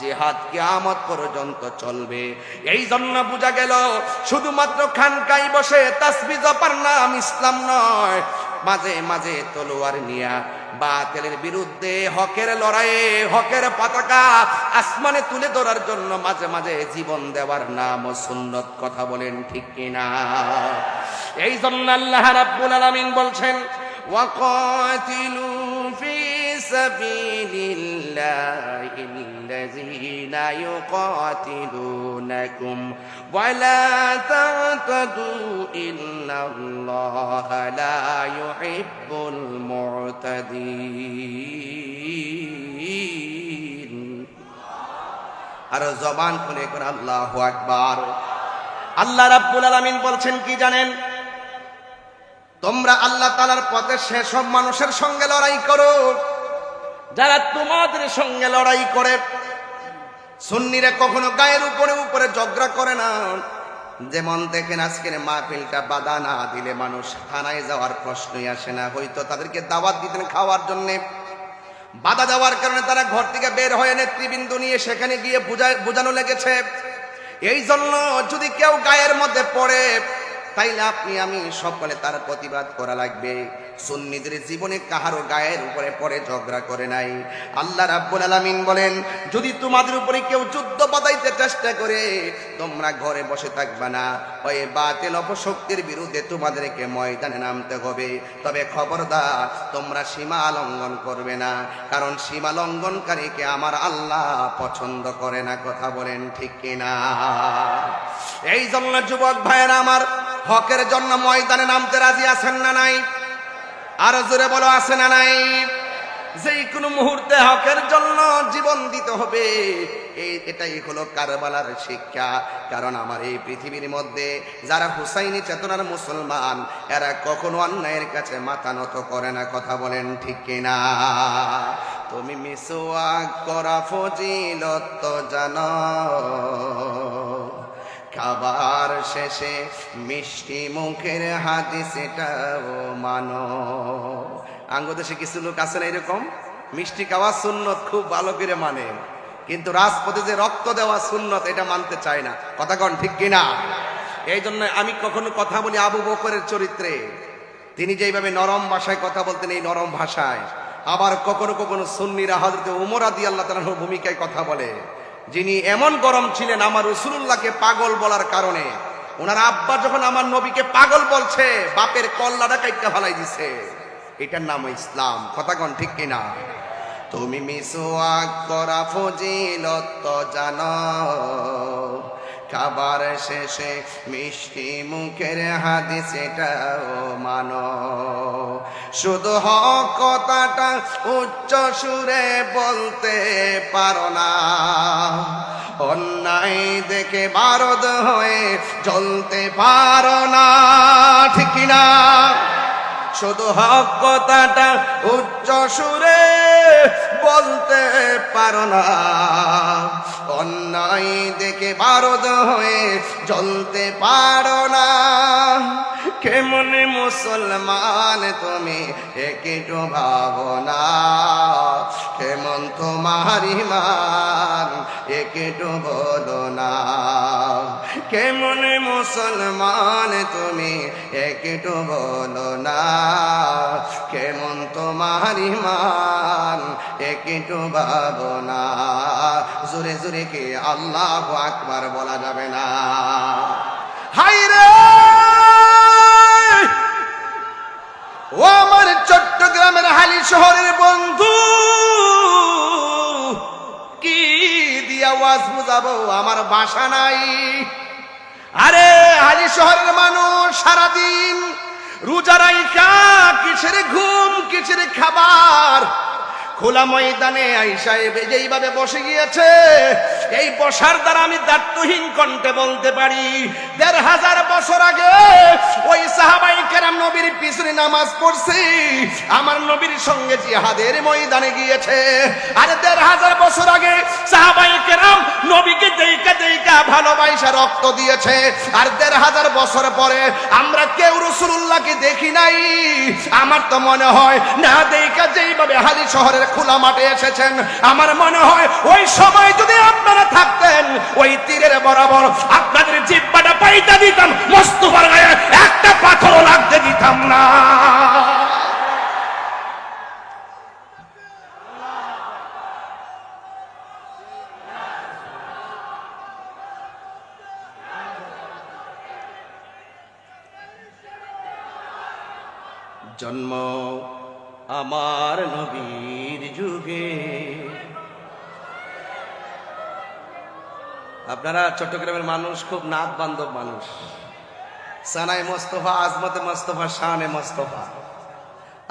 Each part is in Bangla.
জেহাদ কিয়ামত পর্যন্ত চলবে। এই জন্য বোঝা গেল, শুধুমাত্র খানকাই বসে তাসবি জপার নাম ইসলাম নয়, মাঝে মাঝে তলোয়ার নিয়া বিরুদ্ধে হকের লড়াইয়ে হকের পতাকা আসমানে তুলে ধরার জন্য মাঝে মাঝে জীবন দেওয়ার নাম সুন্নত কথা বলেন ঠিক কিনা? এই জন্য আল্লাহ রাব্বুল আলামিন বলছেন ওয়াকাতিলু سبيل الله الذين يقاتلونكم ولا تعتدوا إن الله لا يحب المعتدين আর জবান খুলে করে আল্লাহ আকবার। আল্লাহ রাব্বুল আলামিন বলছেন কি জানেন? তোমরা আল্লাহ তালার পথে সেসব মানুষের সঙ্গে লড়াই করো। যারা তোমাদের সঙ্গে লড়াই করে, সুন্নিরা কখনো গায়ের উপরে উপরে ঝগড়া করে না। যেমন দেখেন আজকের মাহফিলটা বাধা না দিলে মানুষ থানায় যাওয়ার প্রশ্নই আসে না। হয়তো তাদেরকে দাওয়াত দিতেন খাওয়ার জন্যে। বাধা দেওয়ার কারণে তারা ঘর থেকে বের হয়ে নেতৃবৃন্দ নিয়ে সেখানে গিয়ে বোঝানো লেগেছে। এই জন্য যদি কেউ গায়ের মধ্যে পড়ে তাইলে আপনি, আমি সকলে তার প্রতিবাদ করা লাগবে। সুন্নিদের জীবনে কাহারও গায়ের উপরে পরে ঝগড়া করে নাই। আল্লাহ রাব্বুল আলামিন বলেন, যদি তোমাদের উপরে কেউ যুদ্ধ বাধাইতে চেষ্টা করে, তোমরা ঘরে বসে থাকবে না। ওই বাতিল অপশক্তির বিরুদ্ধে তোমাদেরকে ময়দানে নামতে হবে। তবে খবরদার, তোমরা সীমা লঙ্ঘন করবে না। কারণ সীমা লঙ্ঘনকারীকে আমার আল্লাহ পছন্দ করে না। কথা বলেন ঠিক কিনা? এই জন্য যুবক ভাইয়েরা আমার হকের জন্য ময়দানে নামতে রাজি আছেন না নাই? আর জোরে বলো, আছে না নাই? যে কোনো মুহূর্তে হকের জন্য জীবন দিতে হবে। এই এটাই হলো কারবালার শিক্ষা। কারণ আমার এই পৃথিবীর মধ্যে যারা হুসাইনি চেতনার মুসলমান, এরা কখনো অন্যায়ের কাছে মাথা নত করে না, কথা বলেন ঠিক কিনা? তুমি মিসওয়া করা ফজিলত জানো। খাবার শেষে মিষ্টি মুখের হাদিস এটাও মানো। আঙ্গদেশে কিছু লোক আছে না এরকম? মিষ্টি খাওয়া সুন্নত খুব ভালো করে মানে। কিন্তু রাজপথে যে রক্ত দেওয়া সুন্নত এটা মানতে চায় না। কথা কন ঠিক কিনা? এই জন্য আমি কখনো কথা বলি আবু বকরের চরিত্রে। তিনি যেইভাবে নরম ভাষায় কথা বলতেন, এই নরম ভাষায়। আবার কখনো কখনো সুন্নিরা হজরত উমর আদি আল্লাহ তালার ভূমিকায় কথা বলে। যিনি এমন গরম ছিলেন আমার রসুল্লাহকে পাগল বলার কারণে। ওনার আব্বা যখন আমার নবীকে পাগল বলছে, বাপের কল্লাটা কাইটা ফালাই দিছে। এটার নাম ইসলাম। কথা কন ঠিক কিনা? তুমি মিসওয়াক করা ফজিলত জানো। খাবার শেষে মিষ্টি মুখের হাদিস এটাও মানো। শুধু হক কথাটা উচ্চ সুরে বলতে পারো না। অন্যায় দেখে বারদ হয়ে জ্বলতে পারো না, ঠিক না শুধু হক কথাটা উচ্চ সুরে বলতে পারো না। অন্যায় দেখে বারদ হয়ে জ্বলতে পারো না। কেমন মুসলমান তুমি একটু ভাবনা কেমন তোমার ইমান একটু বলো না। কেমন মুসলমান, তুমি একটু বলো না। কেমন তোমার ইমান একটু ভাবনা জোরে জোরে কে আল্লাহ আকবার বলা যাবে না? হাই রে! ও আমার চট্টগ্রামের হালি শহরের বন্ধু, কি দিয়া ওয়াজ বুঝাবো? আমার বাসা নাই। আরে হালি শহরের মানুষ সারাদিন রোজা রাইখা কিসের ঘুম কিসের খাবার? খোলা ময়দানে আইসা যেইভাবে বসে গিয়েছে, এই বসার দ্বারা আমি দায়িত্বহীন কণ্ঠে বলতে পারি, দেড় হাজার বছর আগে ওই সাহাবাই কেরাম নবীর পিছনে নামাজ পড়ছি, আমার নবীর সঙ্গে জিহাদের ময়দানে গিয়েছে। আরে দেড় হাজার বছর আগে সাহাবাই কেরাম নবীকে দেইকা দেইকা ভালোবাসা রক্ত দিয়েছে, আর দেড় হাজার বছর পরে আমরা কেউ রসুল্লাহকে দেখি নাই। আমার তো মনে হয়, না দেখা যেইভাবে হালি শহরের খোলা মাঠে এসেছেন। আমার মনে হয় ওই সময় যদি আপনারা থাকতেন, ওই তীরের বরাবর আপনাদের জিব্বাটা পাইতে দিতাম, মস্তফার গায়ে একটা পাথরও লাগতে দিতাম না। জন্ম আমার নবীর যুগে আপনারা চট্টগ্রামের মানুষ, খুব নাক বান্ধব মানুষ। সানাই মোস্তফা, আজমতে মোস্তফা, শানে মোস্তফা।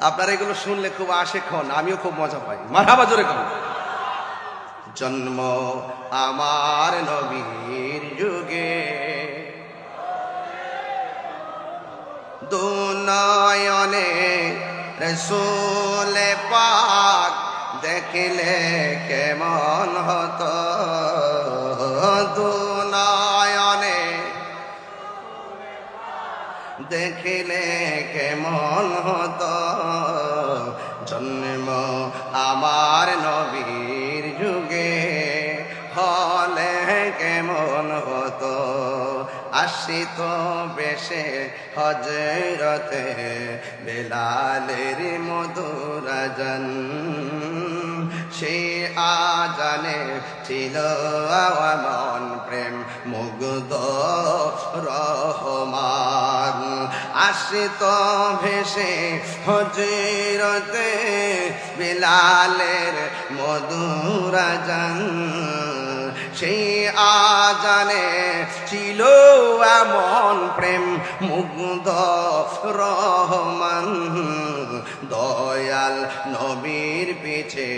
আপনারা এগুলো শুনলে খুব আশেক হন, আমিও খুব মজা পাই। মারাবা জোরে কর জন্ম আমার নবীর যুগে। দুনয়নে রসুল পাক দেখিলে কেমন হতো? দেখিলে কেমন হতো? জন্ম আমার নবীর যুগে হলে কেমন হতো? আসিত বেশে হজরতে বেলালের মধুরাজন সে আজানে ছিল মন প্রেম, মুগ্ধ, রহমান। আসিত ভেসে হজরতে বিলালের মধুরাজন সেই আজানে ছিল এমন প্রেম মুগ্ধ রহমান। দয়াল নবীর পিছে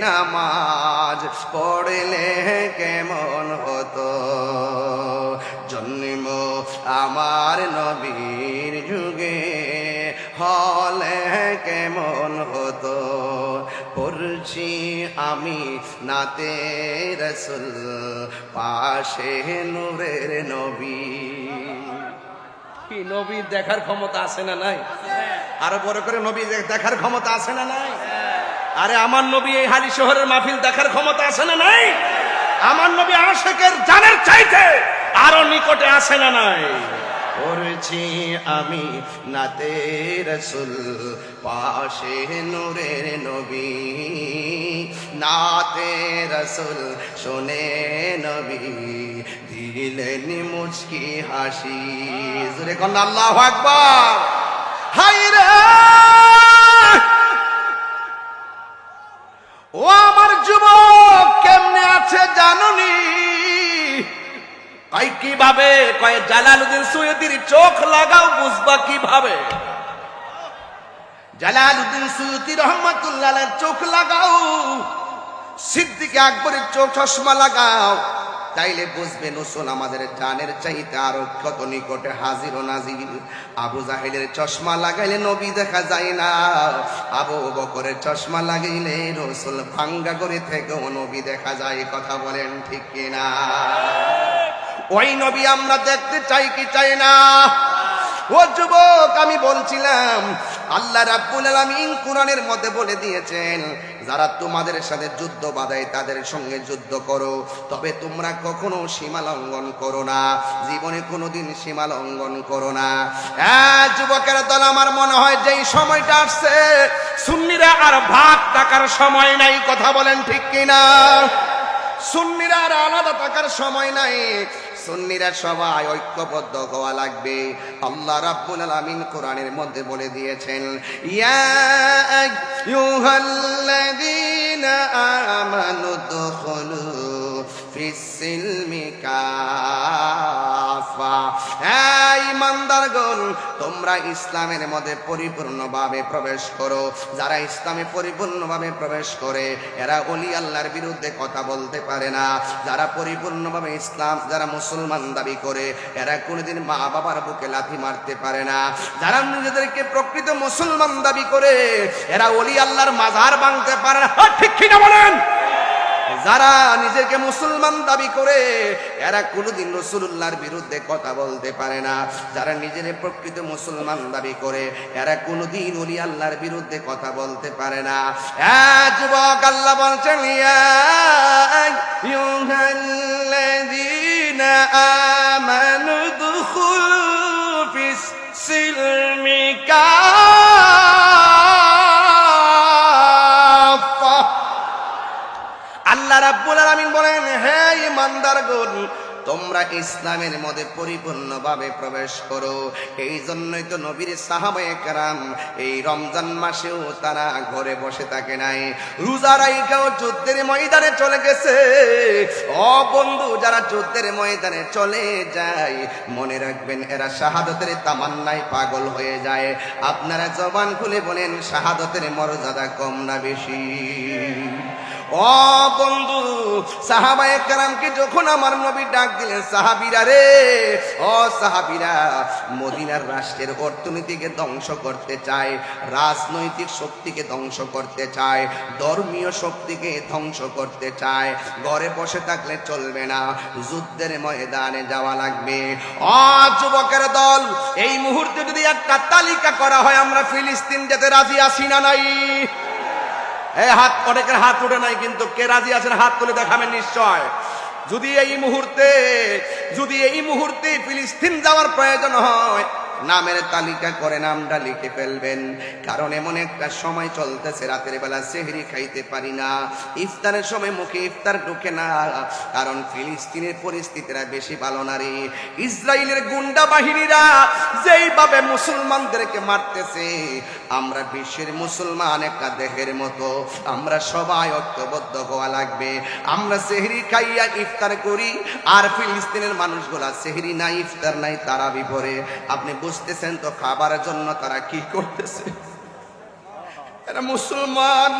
নামাজ পড়লে কেমন হতো? জন্ম আমার যুগে হলে কেমন হতো? পড়ছি আমি নাতে রসুল পাশে নূরের নবী। কি নবী দেখার ক্ষমতা আছে না নাই? আরও বড় করে নবী দেখার ক্ষমতা আছে না নাই? আরে আমার নবী এই হালি শহরের মাহফিল দেখার ক্ষমতা আছে না নাই? আমার নবী আশেকের জানের চাইতে আরও নিকটে আসে না নাই? পড়েছি আমি নাতে রসুল, পাশে নূরের নবী। নাতে রসুল, শোনে নবী, দিলেন মুচকি হাসি। জোরে কন্যা আল্লাহ আকবার। হাই রে! ও আমার যুবক, কেমনে আছে জানুনি? কয় কীভাবে? কয় জালালুদ্দিন সৈয়দির চোখ লাগাও, বুঝবা কীভাবে? জালালুদ্দিন সৈয়দি রহমতুল্লাহ চোখ লাগাও, সিদ্দিকে আকবরের চোখ চশমা লাগাও। তাইলে বুঝবে নসুল আমাদের জানের চাইতে আরও কত নিকটে হাজির ও নাজির আবু জাহেলের চশমা লাগাইলে নবী দেখা যায় না। আবু বকরের চশমা লাগাইলে রসুল ভাঙ্গা করে থেকেও নবী দেখা যায়, কথা বলেন ঠিক কিনা? ওই নবী আমরা দেখতে চাই কি চাই না? ও যুবক, আমি বলছিলাম, আল্লাহ রাব্বুল আলামিন কোরআনের মধ্যে বলে দিয়েছেন, যারা তোমাদের সাথে যুদ্ধ বাঁধায় তাদের সঙ্গে যুদ্ধ করো, তবে তোমরা কখনো সীমা লঙ্ঘন করো না, জীবনে কোনোদিন সীমা লঙ্ঘন করো না। হ্যাঁ যুবকের দল, আমার মনে হয় যেই সময়টা আসছে, সুন্নিরা আর ভাগ টাকার সময় নাই, কথা বলেন ঠিক কিনা? সুন্নিরা আর আলাদা থাকার সময় নাই। সুন্নিরা সবাই ঐক্যবদ্ধ হওয়া লাগবে। আল্লাহ রাব্বুল আলামিন কোরআনের মধ্যে বলে দিয়েছেন, ইয়া আইয়ুহাল্লাযীনা আমানু দুখুলু ফিস-সিলমি কাফা এই ইমানদারগণ তোমরা ইসলামের মধ্যে পরিপূর্ণভাবে প্রবেশ করো। যারা ইসলামে পরিপূর্ণভাবে প্রবেশ করে এরা অলি আল্লাহর বিরুদ্ধে কথা বলতে পারে না। যারা পরিপূর্ণভাবে ইসলাম যারা মুসলমান দাবি করে এরা কোনোদিন মা বাবার বুকে লাথি মারতে পারে না। যারা নিজেদেরকে প্রকৃত মুসলমান দাবি করে এরা অলি আল্লাহর মাজার ভাঙতে পারে না। হ্যাঁ, ঠিক কিনা বলেন? যারা নিজেকে মুসলমান দাবি করে, এরা কোনোদিন রসুল্লাহর বিরুদ্ধে কথা বলতে পারে না। যারা নিজের প্রকৃত মুসলমান দাবি করে, এরা কোনোদিন উলি আল্লাহর বিরুদ্ধে কথা বলতে পারে না। যুবক আল্লাহ বলছেন আমানু আল্লাহ রাব্বুল আলামিন বলেন, হে ইমানদারগণ তোমরা ইসলামের মধ্যে পরিপূর্ণভাবে প্রবেশ করো। এই জন্যই তো নবীর সাহাবায়ে কেরাম এই রমজান মাসেও তারা ঘরে বসে থাকে নাই। রোজা রাইখাও যুদ্ধের ময়দানে চলে গেছে। ও বন্ধু, যারা যুদ্ধের ময়দানে চলে যায়, মনে রাখবেন এরা শাহাদতের তামান্নায় পাগল হয়ে যায়। আপনারা জবান খুলে বলেন, শাহাদতের মর্যাদা কম না বেশি? ও বন্ধু, সাহাবায়ে কারামকে যখন আমার নবী ডাক দিলেন, সাহাবিরা রে, ও সাহাবিরা, মদিনার রাষ্ট্রের অর্থনীতিকে ধ্বংস করতে চায়, রাজনৈতিক শক্তিকে ধ্বংস করতে চায়, ধর্মীয় শক্তিকে ধ্বংস করতে চায়, ঘরে বসে থাকলে চলবে না, যুদ্ধের ময়দানে যাওয়া লাগবে। ও যুবকের দল, এই মুহূর্তে যদি একটা তালিকা করা হয়, আমরা ফিলিস্তিন যেতে রাজি আসি না নাই? এই হাত, অনেকের হাত উঠে নাই কিন্তু কে রাজি আছেন হাত তুলে দেখাবেন নিশ্চয়। যদি এই মুহূর্তে, যদি এই মুহূর্তে ফিলিস্তিন যাওয়ার প্রয়োজন হয় নামের তালিকা করে নামটা লিখে ফেলবেন। কারণ এমন একটা সময় চলতেছে, রাতের বেলা সেহরি খাইতে পারি না। ইফতারের সময় মুখে ইফতার ঢুকে না। কারণ ফিলিস্তিনের পরিস্থিতিরা বেশি ভালো না ইসরায়েলের গুন্ডা বাহিনীরা যেইভাবে মুসলমানদেরকে মারতেছে, আমরা বিশ্বের মুসলমান একটা দেহের মতো। আমরা সবাই ঐক্যবদ্ধ হওয়া লাগবে। আমরা সেহরি খাইয়া ইফতার করি, আর ফিলিস্তিনের মানুষগুলা সেহরি নাই, ইফতার নাই তারা বিপরে আপনি বুঝতেছেন তো খাবারের জন্য তারা কি করতেছে? এরা মুসলমান।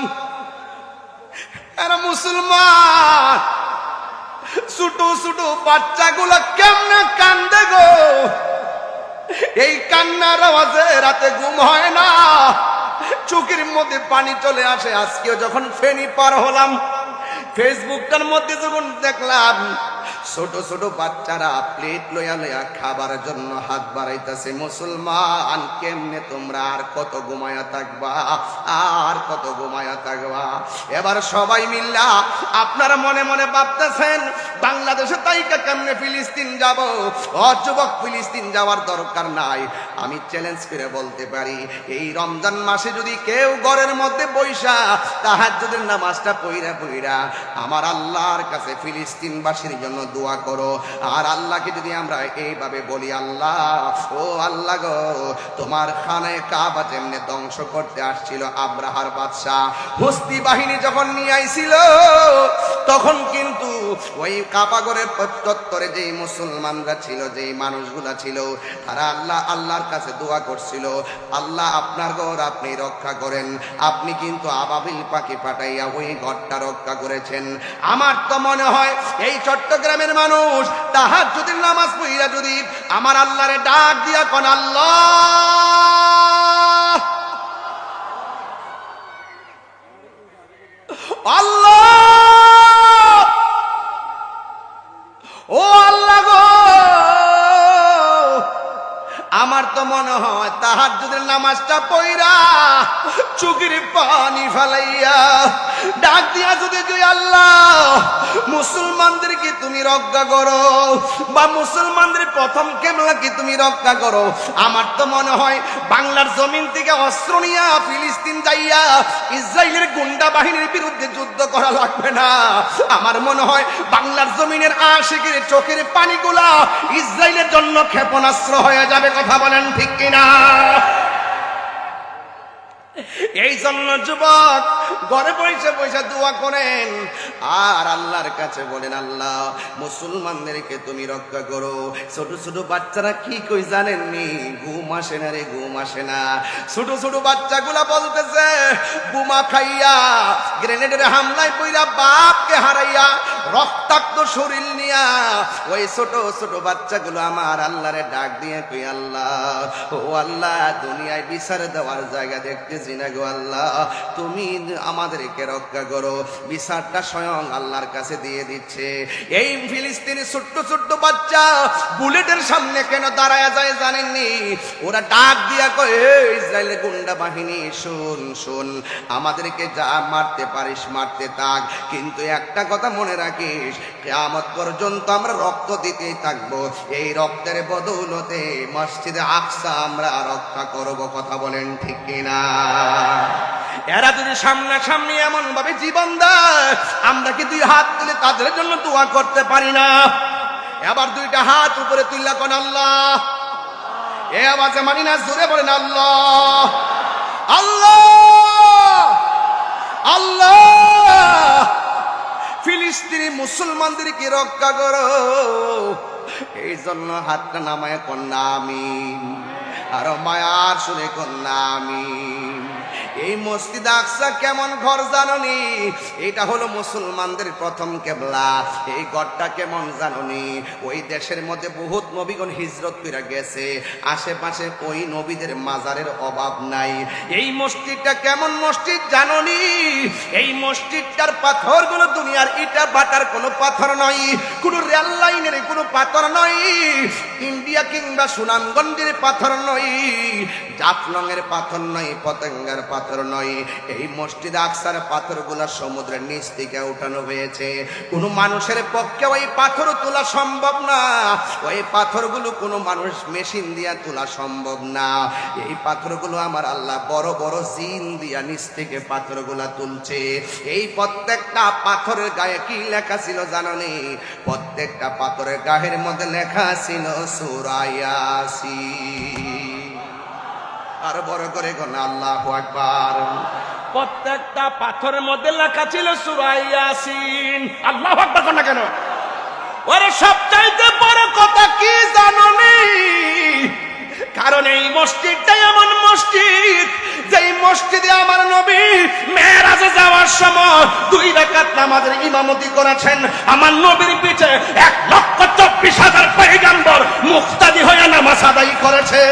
এরা মুসলমান। ছোট ছোট বাচ্চাগুলো কেমনে কান্দে গো? এই কান্নার আওয়াজে রাতে ঘুম হয় না। চোখের মধ্যে পানি চলে আসে। আজকেও যখন ফেনি পার হলাম ফেসবুকটার মধ্যে যখন দেখলাম ছোট ছোট বাচ্চারা প্লেট লয়া লইয়া খাবার জন্য হাত বাড়াইতেছে। মুসলমান, কেমনে তোমরা আর কত ঘুমায়া থাকবা? আর কত ঘুমায়া থাকবা? এবার সবাই মিল্লা আপনারা মনে মনে ভাবতেছেন, বাংলাদেশে তাইকা কেমনে ফিলিস্তিন যাব? ও যুবক, ফিলিস্তিন যাওয়ার দরকার নাই। আমি চ্যালেঞ্জ করে বলতে পারি, এই রমজান মাসে যদি কেউ ঘরের মধ্যে বৈশা তাহার যদি নামাজটা পইরা পইরা, আমার আল্লাহর কাছে ফিলিস্তিনবাসীর জন্য দোয়া করো। আর আল্লাহকে যদি আমরা এইভাবে বলি, আল্লাহ, ও আল্লাহ গো, তোমার খানায় কাবা যেমনে ধ্বংস করতে আসছিল আব্রাহার বাদশাহ, হস্তি বাহিনী যখন নিয়ে আইছিল, তখন কিন্তু ওই কাবাগরের প্রত্যত্তরে যেই মুসলমানরা ছিল, যেই মানুষগুলা ছিল, তারা আল্লাহ, আল্লাহর কাছে দোয়া করছিল, আল্লাহ, আপনার ঘর আপনি রক্ষা করেন। আপনি কিন্তু আবাবিল পাখি পাঠাইয়া ওই ঘরটা রক্ষা করেছেন। আমার তো মনে হয় এই চট্টগ্রামের মানুষ, তাহার যদি নামাজ পড়িয়া যদি আমার আল্লাহরে ডাক দিয়া কোন আল্লাহ! ও আল্লাহ গো! আমার তো মনে হয় তাহার যদি নামাজটা পইরা চুকির পানি ফেলাইয়া ডাক দিয়া যদি তুই আল্লাহ, মুসলমানদেরকে তুমি রক্ষা করো বা মুসলমানদের প্রথম কেমলাকে তুমি রক্ষা করো? আমার তো মনে হয় বাংলার জমিন থেকে অস্ত্র নিয়া ফিলিস্তিন যাইয়া ইসরায়েলের গুন্ডা বাহিনীর বিরুদ্ধে যুদ্ধ করা লাগবে না। আমার মনে হয় বাংলার জমিনের আশেকের চোখের পানিগুলা ইসরায়েলের জন্য ক্ষেপণাস্ত্র হয়ে যাবে, কথা বলেন ঠিক কিনা? এই জন্য যুবক, ঘরে বসে বসে দোয়া করেন। আর আল্লাহর কাছে বলেন, আল্লাহ, মুসলমানদেরকে তুমি রক্ষা করো। ছোট ছোট বাচ্চারা কি কই জানেননি? ঘুম আসে না রে, ঘুম আসে না। ছোট ছোট বাচ্চাগুলা বলতেছে, বোমা খাইয়া, গ্রেনেডের হামলায় পইরা বাপকে হারাইয়া, রক্তাক্ত শরীর নিয়া, ওই ছোট ছোট বাচ্চাগুলো আমার আল্লাহরে ডাক দিয়ে কই, আল্লাহ, ও আল্লাহ, দুনিয়ায় বিচার দেওয়ার জায়গা না গো আল্লাহ, তুমি আমাদেরকে রক্ষা করো। বিচারটা স্বয়ং আল্লাহর কাছে দিয়ে দিচ্ছে। এই ফিলিস্তিনি ছোট্ট ছোট্ট বাচ্চা বুলেটের সামনে কেন দাঁড়ায় যায় জানেননি? ওরা ডাক দিয়া কয় "এই ইসরায়েলের গুন্ডা বাহিনী, শোন শোন, আমাদেরকে যা মারতে পারিস, মারতে থাক। কিন্তু একটা কথা মনে রাখিস, কেয়ামত পর্যন্ত আমরা রক্ত দিতেই থাকব। এই রক্তের বদৌলতে মসজিদে আকসা আমরা রক্ষা করব, কথা বলেন ঠিক কিনা? এরা যদি সামনাসামনি এমন ভাবে জীবন দেয়, আমরা কি দুই হাত তুলে তাদের জন্য দোয়া করতে পারি না? এবার দুইটা হাত উপরে তুললা কোন আল্লাহ? এ আওয়াজে মানি না, জোরে বলেন আল্লাহ। আল্লাহ! আল্লাহ! ফিলিস্তিনি মুসলমানদেরকে রক্ষা করো। এই জন্য হাতটা নামায় কন্যা আমি আরও মায়ার সুরে কন্যা আমি এই মসজিদ আকসা কেমন ঘর জাননি? এটা হলো মুসলমানদের প্রথম কেবলা। এই ঘরটা কেমন জাননি? ওই দেশের মধ্যে বহুত নবীগণ হিজরত করে গেছে। আশেপাশে ওই নবীদের মাজারের অভাব নাই। এই মসজিদটা কেমন মসজিদ জাননি? এই মসজিদটার পাথরগুলো দুনিয়ার ইটা বাটার কোনো পাথর নয়। কোনো রেল লাইনের কোনো পাথর নয়। ইন্ডিয়া কিংবা সুনামগঞ্জের পাথর নয়। জাফলংয়ের পাথর নয়, পতঙ্গার পাথর নয়, এই মসজিদ আকসার পাথরগুলা সমুদ্রের নিচ থেকে উঠানো হয়েছে। কোনো মানুষের পক্ষে ওই পাথর তোলা সম্ভব না। ওই পাথরগুলো কোনো মানুষ মেশিন দিয়া তোলা সম্ভব না। এই পাথরগুলো আমার আল্লাহ বড় বড় জিন দিয়া নিচ থেকে পাথরগুলা তুলছে। এই প্রত্যেকটা পাথরের গায়ে কি লেখা ছিল জানো নি? প্রত্যেকটা পাথরের গায়ের মধ্যে লেখা ছিল সুরাইয়াসি আর বড় করে কোন আল্লাহ আকবার। প্রত্যেকটা পাথরের মধ্যে লেখা ছিল সুরাইয়াসিন আল্লাহ আকবার কোন কেন? ওরে সবচাইতে বড় কথা কি জানো কারণ এই মসজিদটাই এমন মসজিদ, যেই মসজিদে আমার নবী মেয়েরাজে যাওয়ার সময় দুই রাকাত নামাজের ইমামতি করেছেন। আমার নবীর পিছে এক লক্ষ চব্বিশ হাজার পয়গাম্বর মুক্তাদি হয়ে নামাজ আদায় করেছে।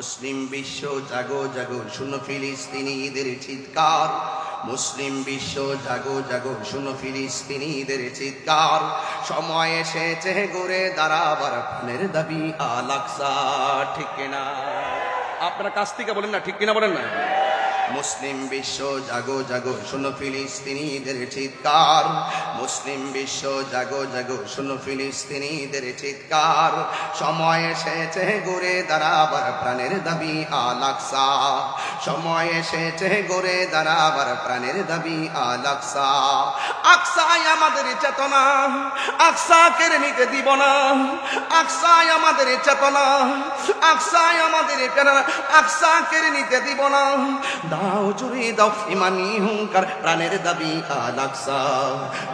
মুসলিম বিশ্ব জাগো জাগো, শুনো ফিলিস্তিনিদের চিৎকার। মুসলিম বিশ্ব জাগো জাগো, শুনো ফিলিস্তিনিদের চিৎকার। সময় এসেছে ঘুরে দাঁড়াবার প্রাণের দাবি আলাকসা ঠিক কিনা? আপনারা কাছ থেকে বলেন না, ঠিক কিনা বলেন না? মুসলিম বিশ্ব জাগো জাগো, শুনো ফিলিস্তিনিদের চিৎকার। মুসলিম বিশ্ব জাগো জাগো, শুনো ফিলিস্তিনিদের চিৎকার। সময় এসেছে ঘুরে দাঁড়াবার প্রাণের দাবি আলাকসা সময় এসেছে ঘুরে দাঁড়াবার প্রাণের দাবি আলাকসা আকসাই আমাদের চেতনা আকসা কেড়ে নিতে দিব না। আকসাই আমাদের চেতনা, আকসাই আমাদের প্রেরণা আকসা কেড়ে নিতে দিব না। দাও জুড়ে দাও, ইমানি হুঙ্কার, প্রাণের দাবি আলাকসা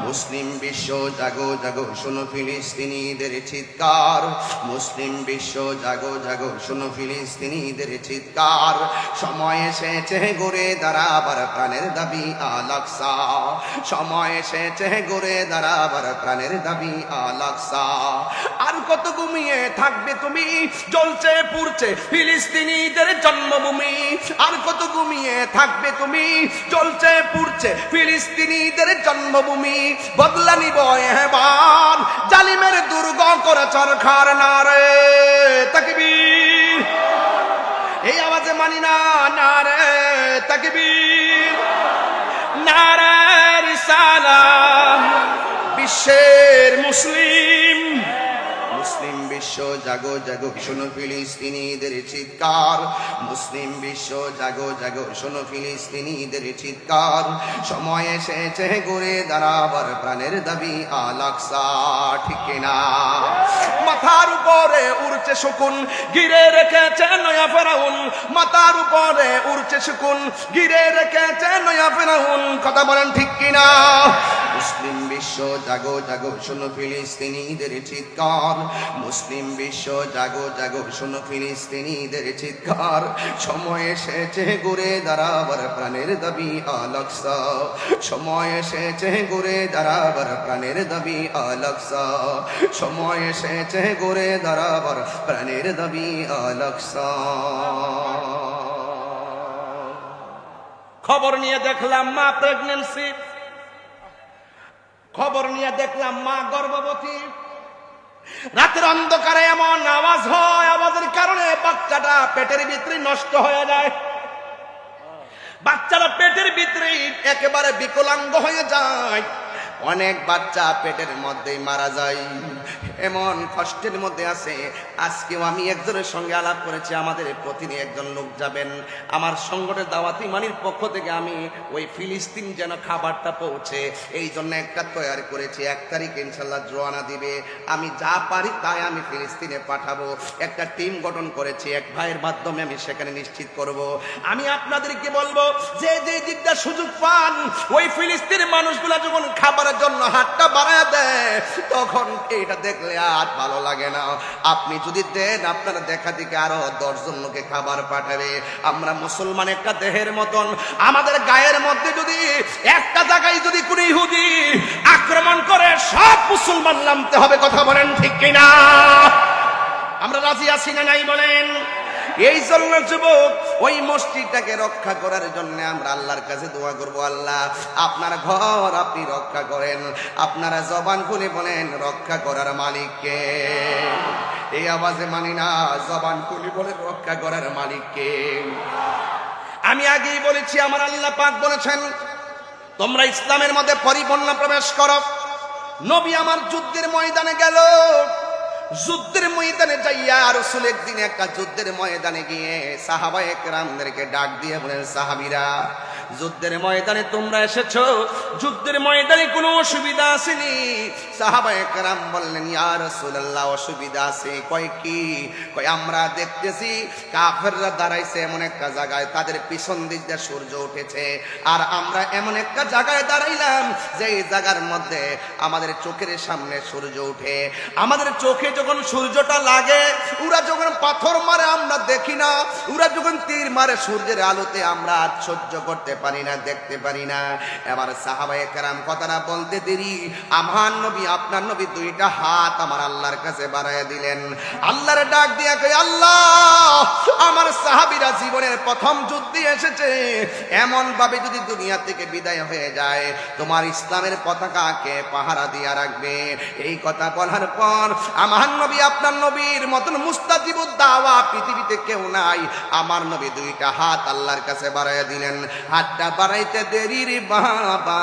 মুসলিম বিশ্ব, জাগো জাগো, শোনো ফিলিস্তিনিদের চিৎকার। মুসলিম বিশ্ব, জাগো জাগো, শোনো ফিলিস্তিনিদের চিৎকার। সময় এসেছে ঘুরে দাঁড়াবার প্রাণের দাবি আলাকসা সময় এসেছে ঘুরে দাঁড়াবার প্রাণের দাবি আলাকসা আর কত ঘুমিয়ে থাকবে তুমি? জ্বলছে, পুড়ছে ফিলিস্তিনিদের জন্মভূমি। আর কত ঘুমিয়ে থাকবে তুমি, চলছে, পুড়ছে ফিলিস্তিনিদের জন্মভূমি। বদলা নিব এবার জালিমের দুর্গ করে চরখার নারে। তাকবীর। এই আওয়াজে মানি না, নারে, তাকবীর। নারে রিসালা বিশ্বের মুসলিম। মুসলিম বিশ্ব জাগো জাগো, শোনো ফিলিস্তিনিদের চিৎকার। মুসলিম বিশ্ব জাগো জাগো, শোনো ফিলিস্তিনিদের চিৎকার। সময় এসেছে ঘুরে দাঁড়াবার, প্রাণের দাবি আলাকসা ঠিক না মাথার উপরে উড়ছে শকুন গিরে রেখেছে নয়া ফেরাউন। মাথার উপরে উড়ছে শকুন গিরে রেখেছে নয়া ফেরাউন। কথা বলেন ঠিক কিনা? মুসলিম বিশ্ব জাগো জাগো, শোনো ফিলিস্তিনিদের চিৎকার। মুসলিম বিশ্ব জাগো জাগো, শোনো ফিলিস্তিনিদের চিৎকার। সময় এসেছে ঘুরে দাঁড়াবার, প্রাণের দাবি আলাক্সা সময় এসেছে ঘুরে দাঁড়াবার, প্রাণের দাবি আলাক্সা সময় এসেছে ঘুরে দাঁড়াবার, প্রাণের দাবি আলাক্সা খবর নিয়ে দেখলাম মা প্রেগনেন্সি। খবর নিয়ে দেখলাম মা গর্ভবতী। রাতের অন্ধকারে এমন আওয়াজ হয়, আওয়াজের কারণে বাচ্চাটা পেটের ভিতরে নষ্ট হয়ে যায়। বাচ্চারা পেটের ভিতরে একেবারে বিকলাঙ্গ হয়ে যায়। অনেক বাচ্চা পেটের মধ্যেই মারা যায়। এমন কষ্টের মধ্যে আছে। আজকেও আমি একজনের সঙ্গে আলাপ করেছি, আমাদের প্রতিদিন একজন লোক যাবেন। আমার সংগঠনের দাওয়াতি মানির পক্ষ থেকে আমি ওই ফিলিস্তিন যেন খাবারটা পৌঁছে, এই জন্য একটা তৈরি করেছি। এক তারিখ ইনশাল্লাহ জোয়ানা দিবে। আমি যা পারি তাই আমি ফিলিস্তিনে পাঠাবো। একটা টিম গঠন করেছি, এক ভাইয়ের মাধ্যমে আমি সেখানে নিশ্চিত করব। আমি আপনাদেরকে বলব, যে যে দিকটা সুযোগ পান, ওই ফিলিস্তিনের মানুষগুলা যখন খাবারের জন্য হাতটা বাড়ায় দেয়, তখন এইটা দেখলে আর ভালো লাগে না। আপনি যদি দেন, আপনার দেখা দিকে আরও দশজন লোকে খাবার পাঠাবে। আমরা মুসলমান একটা দেহের মতন। আমাদের গায়ের মধ্যে যদি একটা জায়গায় যদি কোনো ইহুদি আক্রমণ করে, সব মুসলমান নামতে হবে, কথা বলেন ঠিক কিনা? আমরা রাজি আছি না নাই বলেন? এই জন্য যুবক, ওই মসজিদটাকে রক্ষা করার জন্য আমরা আল্লাহর কাছে দোয়া করব, আল্লাহ। আপনার ঘর আপনি রক্ষা করেন। আপনারা জবান খুলে বলেন, রক্ষা করার মালিককে। এই আওয়াজে মানি না, জবান খুলে বলেন রক্ষা করার মালিককে। আমি আগেই বলেছি, আমার আল্লাহ পাক বলেছেন, তোমরা ইসলামের মধ্যে পরিপূর্ণ প্রবেশ করো। নবী আমার যুদ্ধের ময়দানে গেল। যুদ্ধের ময়দানে যাইয়া আর রসুল একদিন একটা যুদ্ধের ময়দানে গিয়ে সাহাবা একরামদেরকে ডাক দিয়ে বলেন, সাহাবিরা যুদ্ধের ময়দানে তোমরা এসেছ। যুদ্ধের ময়দানে কোনো অসুবিধা আসেনি। সাহাবা একরাম বললেন, ইয়া রাসূলুল্লাহ, অসুবিধা আছে। কয় কি? কয়, আমরা দেখতেছি কাফেররা দাঁড়াইছে এমন একটা জায়গায়, তাদের পিছন দিক দিয়ে সূর্য উঠেছে। আর আমরা এমন একটা জায়গায় দাঁড়াইলাম, যে এই জায়গার মধ্যে আমাদের চোখের সামনে সূর্য উঠে। আমাদের চোখে যখন সূর্যটা লাগে, ওরা যখন পাথর মারে আমরা দেখি না, ওরা যখন তীর মারে সূর্যের আলোতে আমরা সহ্য করতে পারি না, দেখতে পারি না। এবার সাহাবায়ে কেরাম কথাটা বলতে দেরি। আমার নবী, আপনার নবী দুইটা হাত আমার আল্লাহর কাছে বাড়াইয়া দিলেন। আল্লাহর ডাক দিয়া কই আল্লাহ, আমার সাহাবীরা জীবনের প্রথম যুদ্ধে এসেছে। এমন ভাবে যদি দুনিয়া থেকে বিদায় হয়ে যায়, তোমার ইসলামের পতাকাকে পাহারা দিয়া রাখবে। এই কথা বলার পর আমার নবী, আপনার নবীর মতন মুস্তাজিবুদ দাওয়া পৃথিবীতে কেউ নাই। আমার নবী দুইটা হাত আল্লাহর কাছে বাড়াইয়া দিলেন। হাতটা বাড়াইতে দেরি রে বাবা।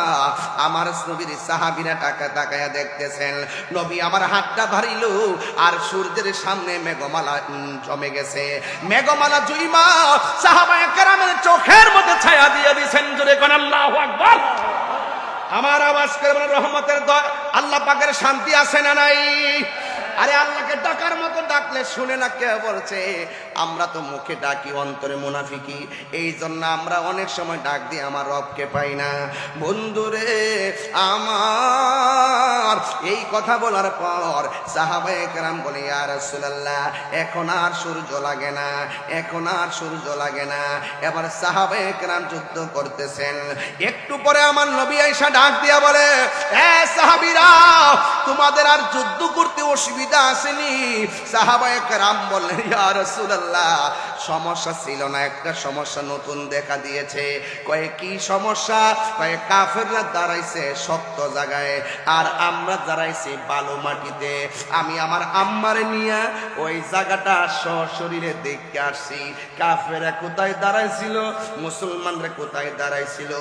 আমার নবীর সাহাবীরা টাকা তাকায়া দেখতেছেন। নবী আমার হাতটা ভারিল আর সূর্যের সামনে মেঘমালা জমে গেছে। মেঘমালা জুইমা সাহাবায়ে কেরামের চোখের মধ্যে ছায়া দিয়ে দিছেন জোরে কোন আল্লাহু আকবার। আমার আওয়াজ করে রহমতের দয়া, আল্লাহ পাকের শান্তি আছে না নাই? আরে আল্লাহকে ডাকার মতো ডাকলে শুনে না কে বলছে? আমরা তো মুখে ডাকি, অন্তরে মুনাফিকি। এই জন্য আমরা অনেক সময় ডাক দিয়ে আমার রবকে পাই না। বন্ধুরে, আমার এই কথা বলার পর সাহাবায়ে বলে, ইয়া রাসূলুল্লাহ, এখন আর সূর্য লাগে না, এখন আর সূর্য লাগে না। এবার সাহাবায়ে যুদ্ধ করতেছেন। একটু পরে আমার নবী আইসা ডাক দিয়া বলে, এ সাহাবীরা তোমাদের আর যুদ্ধ করতে অসুবিধা আসেনি। সাহাবায়ে কেরাম বললেন, ইয়া রাসূলুল্লাহ, সমস্যা ছিল না, একটা সমস্যা নতুন দেখা দিয়েছে। কয়ে, কি সমস্যা? কয়ে, কাফেররা দাঁড়াইছে শক্ত জায়গায়, আর আমরা দাঁড়াইছি বালু মাটিতে। আমি আমার আম্মারে নিয়ে ওই জায়গাটা সশরীরে দেখতে আসছি। কাফেরা কোথায় দাঁড়াইছিল? মুসলমানরা কোথায় দাঁড়াইছিল?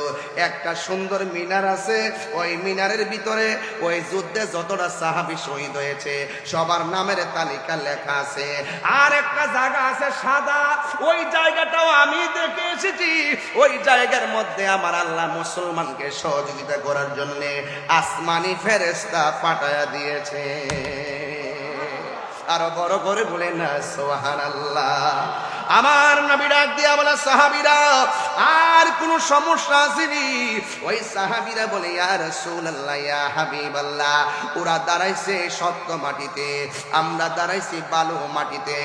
একটা সুন্দর মিনার আছে, ওই মিনারের ভিতরে ওই যুদ্ধে যতটা সাহাবি শহীদ হয়েছে, সবার নামের তালিকা লেখা আছে। আর একটা জায়গা আছে সাদা, ওই জায়গাটাও আমি দেখে এসেছি। ওই জায়গার মধ্যে আমার আল্লাহ মুসলমানকে সহযোগিতা করার জন্য আসমানি ফেরেস্তা পাঠায়া দিয়েছে। আরও বড় করে বলে না সোহান আল্লাহ আমার নবী ডাক দিয়া বলে সাহাবিরা আর কোন সমস্যা আসেনি ওই সাহাবিরা বলে ইয়া রাসূলুল্লাহ ইয়া হাবিবাল্লাহ ওরা দাঁড়াইছে শক্ত মাটিতে আমরা দাঁড়াইছি বালু মাটিতে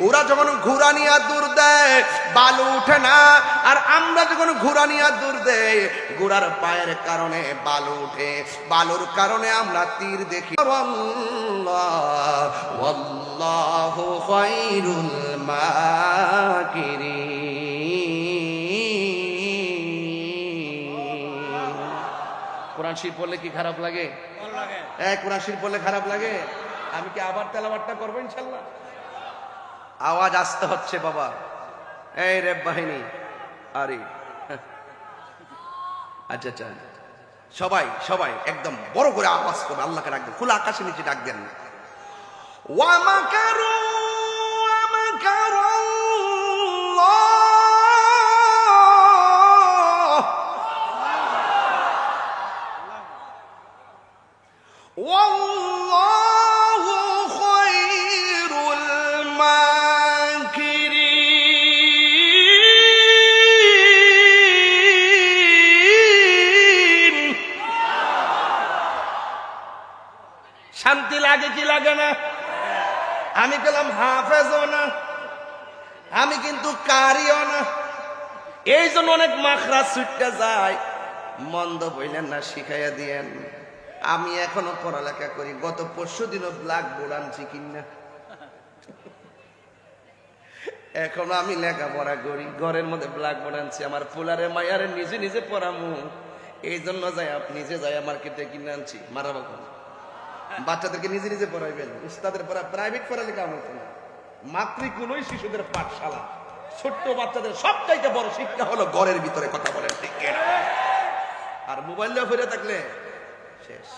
ওরা যখন ঘোড়া নিয়ে দূর দেয় বালু উঠে না আর আমরা যখন ঘোড়া নিয়ে দূর দেয় ঘোড়ার পায়ের কারণে বালু উঠে বালুর কারণে আমরা তীর দেখি আল্লাহ ওয়াল্লাহু খায়রুল কোরআন শরীফ পড়লে কি খারাপ লাগে? হ্যাঁ কোরআন শরীফ পড়লে খারাপ লাগে। আমি কি আবার তেলাবারটা করব ইনশাল্লাহ? আওয়াজ আসতে হচ্ছে বাবা। এই রে বাহিনী, আরে। আচ্ছা আচ্ছা। সবাই সবাই, একদম বড় করে আওয়াজ করবে আল্লাহকে ডাকবেন খোলা আকাশের নিচে ডাক দেন। ওয়ামাকারু Caralho! মাখরা ছুটতে যায়। মন্দ বইলেন না, শিখাইয়া দিয়েন। আমি এখনও পড়ালেখা করি। গত পরশু দিনও ব্ল্যাক বোর্ড আনছি কিনা। এখনও আমি লেখাপড়া করি। ঘরের মধ্যে ব্ল্যাক বোর্ড আনছি। আমার পোলারে মায়ারে নিজে নিজে পড়ামু। এই জন্য যাই আপনি নিজে যাই মার্কেটে কিনে আনছি। মারা বাবা বাচ্চাদেরকে নিজে নিজে পড়াইবেন। উস্তাদের পড়া প্রাইভেট পড়ালেখা আমার মাতৃকুলই শিশুদের পাঠশালা। ছোট্ট বাচ্চাদের সবচাইতে বড় শিক্ষা হলো ঘরের ভিতরে কথা বলেন ঠিক আর মোবাইল দিয়ে ফিরে থাকলে শেষ।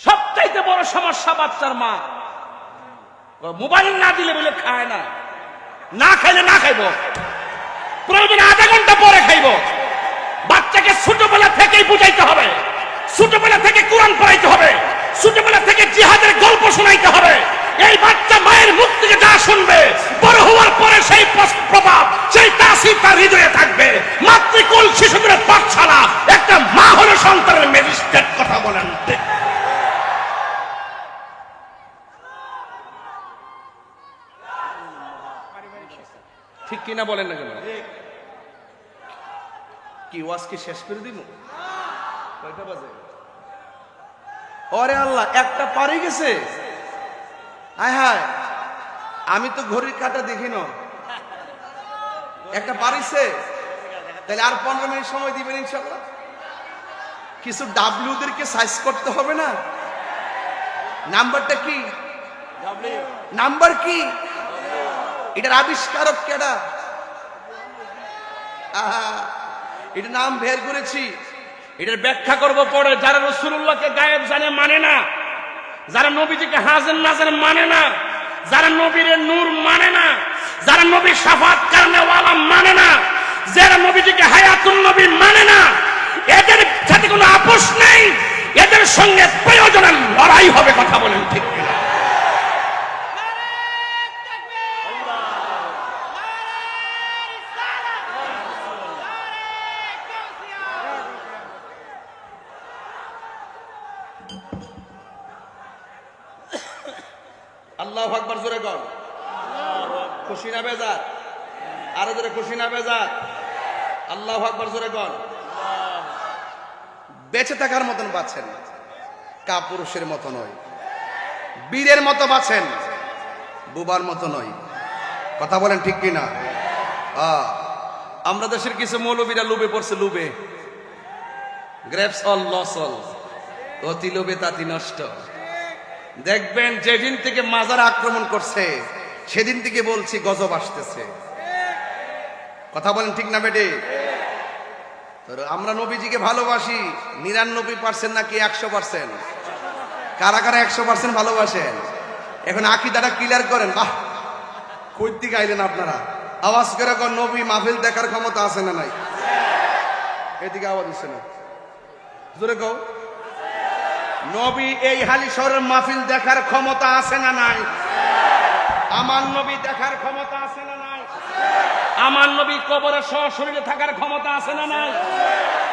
সবচাইতে বড় সমস্যা বাচ্চার মা। মোবাইল না দিলে বলে খায় না। না খাইলে না খাইব। প্রয়োজনে আধা ঘণ্টা পরে খাইব। বাচ্চাকে ছোটবেলা থেকেই বুঝাইতে হবে। ছোটবেলা থেকে কোরআন পড়াইতে হবে। ছোটবেলা থেকে জিহাদের গল্প শোনাইতে হবে। এই বাচ্চা মায়ের মুখ থেকে যা শুনবে বড় হওয়ার পরে সেই প্রভাব সেই তাসির তার হৃদয়ে থাকবে। মাতৃকুল শিশুদের পাঠশালা একটা মা হলো সন্তানের ম্যাজিস্ট্রেট কথা বলেন। ঠিক ঠিক কিনা বলেন না কেন? কি ওয়াজ কি শেষ করে দিব? কয়টা বাজে? ওরে আল্লাহ একটা পারে গেছে। হায় হায়, আমি তো ঘড়ির কাটা দেখি না। একটা পারিছে তাহলে আর পনেরো মিনিট সময় দিবেন ইনশাল্লাহ কিছু ডাব্লিউদেরকে সাইজ করতে হবে না? নাম্বারটা কি? নাম্বার কি? এটার আবিষ্কারক কেডা? এটার নাম বের করেছি। এটার ব্যাখ্যা করব পরে, যারা রসুল্লাহকে গায়েব জানে মানে না। যারা নবীজিকে হাজেন নাজেন মানে না, যারা নবীর নূর মানে না, যারা নবীর সাফাত কারণে ওয়ালা মানে না, যারা নবীজিকে হায়াতুল নবী মানে না, এদের সাথে কোনো আপোষ নেই, এদের সঙ্গে প্রয়োজনের লড়াই হবে, কথা বলেন ঠিক আল্লাহ আকবর জোরে কর খুশি না বেজার? আরও জোরে খুশি না বেজার? আল্লাহ আকবর জোরে কর বেঁচে থাকার মতন বাঁচেন। কাপুরুষের মতো নয়। বীরের মতো বাঁচেন। বুবার মতো নয়। কথা বলেন ঠিক কিনা? আমরা দেশের কিছু মৌলবীরা লুবে পড়ছে, লুবে। গ্রেপস অল লস অল অতি লোভে তাতি নষ্ট। দেখবেন যেদিন থেকে মাজার আক্রমণ করছে, সেদিন থেকে বলছি গজব আসতেছে। কথা বলেন ঠিক না বেটে? আমরা নবীজিকে ভালোবাসি, নিরানব্বই পার্সেন্ট নাকি একশো পার্সেন্ট? কারা কারা একশো পার্সেন্ট ভালোবাসেন? এখন আকিদাটা ক্লিয়ার করেন, বাহ কই দিকে আইলেন আপনারা? আওয়াজ করে কর নবী মাহফিল দেখার ক্ষমতা আছে না নাই? এদিকে আওয়াজ হচ্ছে না। জোরে কও। নবী, এই হালি শহরের মাহফিল দেখার ক্ষমতা আছে না নাই? আমার নবী দেখার ক্ষমতা আছে না নাই? আমার নবী কবরে সশরীরে থাকার ক্ষমতা আছে না নাই?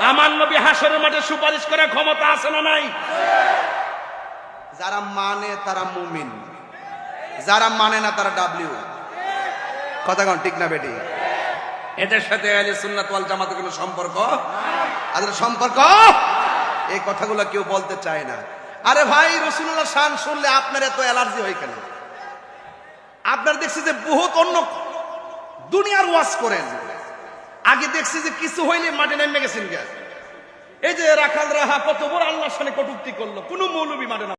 আমার নবী হাসরের মাঠে সুপারিশ করার ক্ষমতা আছে না নাই? যারা মানে তারা মুমিন। যারা মানে না তারা ডাব্লিউ। কথা কন, ঠিক না বেটি? এদের সাথে আহলে সুন্নাত ওয়াল জামাতের কোনো সম্পর্ক? আদের সম্পর্ক? এই কথাগুলো কেউ বলতে চায় না। আরে ভাই রসুল্লাহ শান শুনলে আপনার এত অ্যালার্জি হয় কেন? আপনার দেখছি যে বহু অন্য দুনিয়ার ওয়াশ করেন। আগে দেখছি যে কিছু হইলে মাঠে নেমে গেছেন গ্যাস এই যে রাখাল রাহা, কত বড় আল্লাহর সামনে কটুক্তি করল, কোনো মৌলবী না